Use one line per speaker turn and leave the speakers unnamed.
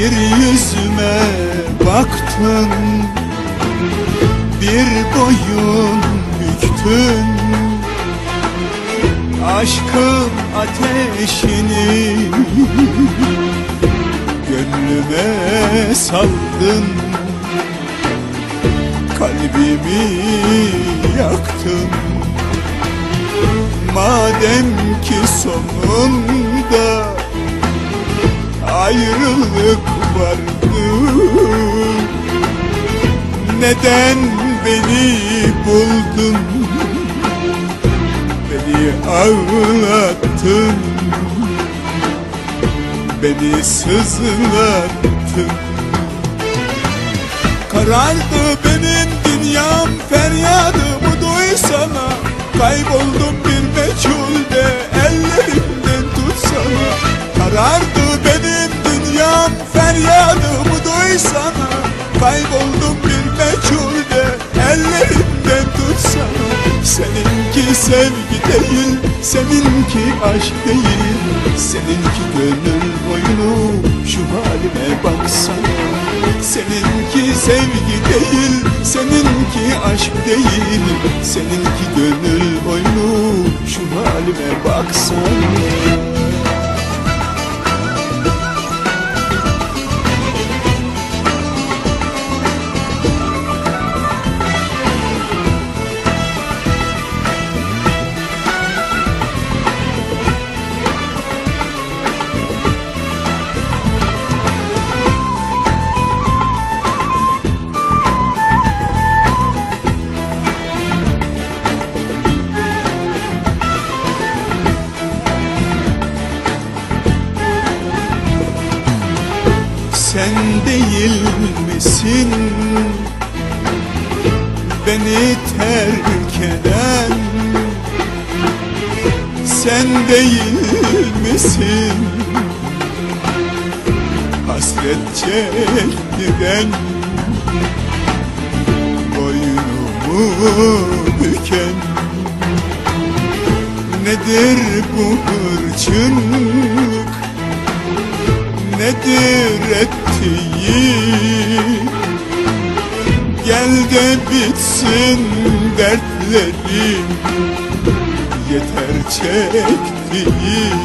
bir yüzüme baktın Bir boyun büktün. Aşkın ateşini Gönlüme saldın Kalbimi yaktın. Madem ki sonunda ayrılık vardı. Neden beni buldun? Beni ağlattın. Beni sızlattın Karardı benim dünyam feryadımı duysana. Kayboldum duysana Kayboldum bir meçhulde ellerimden tutsana Seninki sevgi değil, seninki aşk değil. Seninki gönül oyunu, şu halime baksana. Seninki sevgi değil, seninki aşk değil. Seninki gönül oyunu, şu halime baksana Sen değil misin? Beni terk eden Sen değil misin? Hasret çektiren Boynumu büken Nedir bu hırçınlık nedir ettiğin Gel de bitsin dertlerim Yeter çektiğin